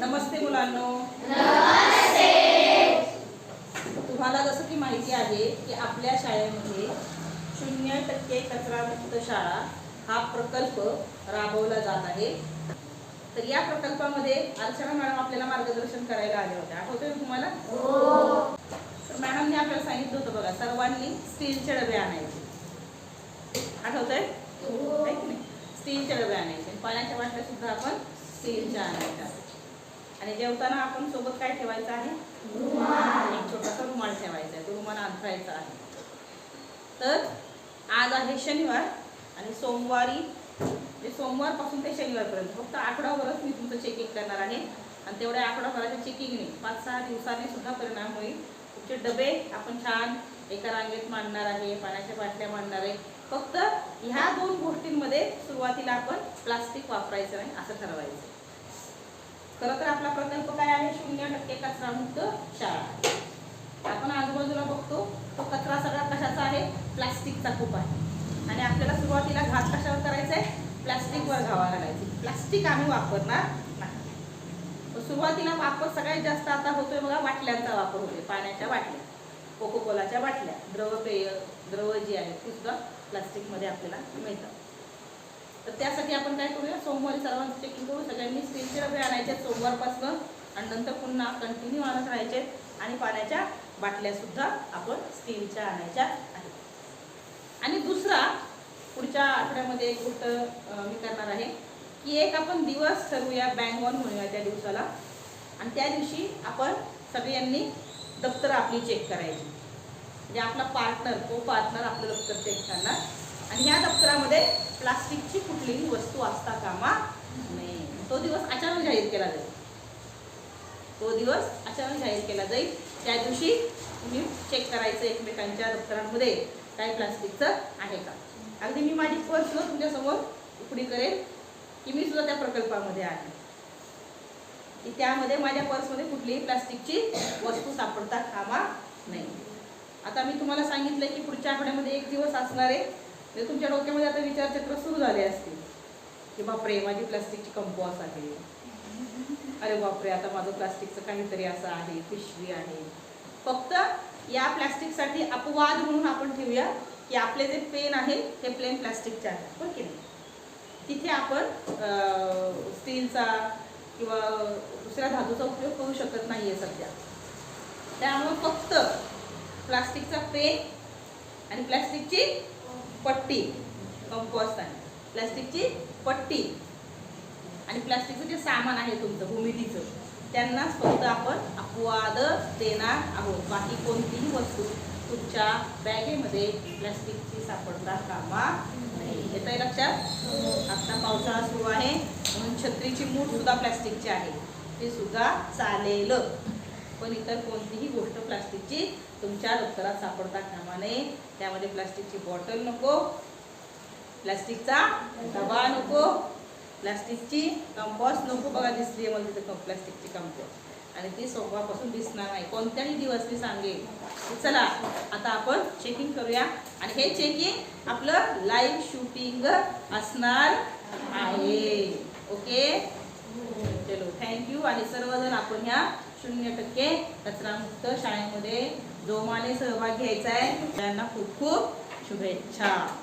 नमस्ते मुलांनो. तुम्हाला जसं की माहिती आहे की आपल्या शाळेमध्ये शून्य टक्के कचरामुक्त शाळा हा प्रकल्प राबवला जात आहे. तर या प्रकल्पामध्ये अर्चना मॅडम आपल्याला मार्गदर्शन करायला आले होते आठवतोय तुम्हाला? तर मॅडमने आपल्याला सांगितलं होतं बघा सर्वांनी स्टीलचे डबे आणायचे. आठवतंय? आहे की नाही? स्टीलचे डबे आणायचे. पाण्याच्या बाटल्या सुद्धा आपण स्टीलच्या आणायच्या आणि जेवताना आपण सोबत काय ठेवायचं आहे? एक छोटासा रुमाल ठेवायचा आहे. तो रुमाल अंथरायचा आहे. तर आज आहे शनिवार आणि सोमवारी म्हणजे सोमवारपासून ते शनिवारपर्यंत. फक्त आठवडाभरच मी तुमचं चेकिंग करणार आहे. आणि तेवढ्या आठवडाभराच्या चेकिंगने पाच सहा दिवसाने सुद्धा परिणाम होईल. तुमचे डबे आपण छान एका रांगेत मांडणार आहे पाण्याच्या बाटल्या मांडणार आहे. फक्त ह्या दोन गोष्टींमध्ये सुरुवातीला आपण प्लास्टिक वापरायचं नाही असं ठरवायचं खरं तर आपला प्रकल्प काय आहे? शून्य टक्के कचरामुक्त शाळा. आपण आजूबाजूला बघतो तो कचरा सगळा कशाचा आहे? प्लास्टिकचा खूप आहे. आणि आपल्याला सुरुवातीला घात कशावर करायचा आहे प्लास्टिकवर घावा घालायची. प्लास्टिक आम्ही वापरणार नाही. सुरुवातीला वापर सगळ्यात जास्त आता होतोय बघा बाटल्यांचा वापर होतोय. पाण्याच्या बाटल्या कोकोकोलाच्या बाटल्या द्रव पेय द्रव जी आहेत ती सुद्धा प्लास्टिकमध्ये आपल्याला मिळतात. तर त्यासाठी आपण काय करूया? सोमवारी सर्वांचं चेकिंग करू सगळ्यांनी स्टीलचे डबे आणायचे आहेत सोमवारपासनं. आणि नंतर पुन्हा कंटिन्यू आणत राहायचे आणि पाण्याच्या बाटल्यासुद्धा आपण स्टीलच्या आणायच्या आहेत. आणि दुसरा पुढच्या आठवड्यामध्ये एक गोष्ट मी करणार आहे की एक आपण दिवस ठरवूया बँक ऑन म्हणूया त्या दिवसाला. आणि त्या दिवशी आपण सगळ्यांनी दप्तर आपली चेक करायची. म्हणजे आपला पार्टनर को पार्टनर आपलं दप्तर चेक करणार. आणि ह्या दप्तरामध्ये प्लास्टिकची कुठलीही वस्तू असता कामा नये. तो दिवस अचानक जाहीर केला जाईल. तो दिवस अचानक जाहीर केला जाईल. त्या दिवशी तुम्ही चेक करायचं एकमेकांच्या दप्तरांमध्ये काय प्लास्टिकचं आहे का? अगदी मी माझी पर्स तुमच्यासमोर उकडी करेन की मी सुद्धा त्या प्रकल्पामध्ये आहे. की त्यामध्ये माझ्या पर्समध्ये कुठलीही प्लास्टिकची वस्तू सापडता कामा नाही आता मी तुम्हाला सांगितलं की पुढच्या आठवड्यामध्ये एक दिवस असणार आहे. म्हणजे तुमच्या डोक्यामध्ये आता विचारचक्र सुरू झाले असतील. की बापरे माझी प्लास्टिकची कंपॉस आहे. अरे बापरे आता माझं प्लास्टिकचं काहीतरी असं आहे पिशवी आहे. फक्त या प्लास्टिकसाठी अपवाद म्हणून आपण ठेवूया की आपले जे पेन आहे ते प्लेन प्लास्टिकचे आहे. बरं की तिथे आपण स्टीलचा किंवा दुसऱ्या धातूचा उपयोग करू शकत नाही आहे सध्या. त्यामुळे फक्त प्लास्टिकचा पेन आणि प्लास्टिकची पट्टी कंपोस्ट आहे. प्लॅस्टिकची पट्टी. आणि प्लास्टिकचं जे सामान आहे तुमचं भूमितीचं त्यांनाच फक्त आपण अपवाद देणार आहोत. बाकी कोणतीही वस्तू तुमच्या बॅगेमध्ये प्लॅस्टिकची सापडता कामा नाही येत आहे लक्षात? आता पावसाळा सुरू आहे. म्हणून छत्रीची मूठ सुद्धा प्लास्टिकची आहे. ती सुद्धा चालेल. पण इतर कोणतीही गोष्ट प्लास्टिकची तुमच्या दप्तरात सापडता कामा नये. त्यामध्ये प्लास्टिकची बॉटल नको. प्लास्टिकचा डबा नको. प्लास्टिकची कंपॉस्ट नको. बघा दिसली आहे मला तिथे प्लास्टिकची कंपॉस्ट आणि ती सोमवारपासून दिसणार नाही. कोणत्याही दिवस मी सांगेल चला आता आपण चेकिंग करूया. आणि हे चेकिंग आपलं लाईव्ह शूटिंग असणार आहे. ओके चलो थँक्यू आणि सर्वजण आपण ह्या शून्य टक्के कचरामुक्त शाळेमध्ये जोमाने सहभाग घ्यायचा आहे. त्यांना खूप खूप शुभेच्छा.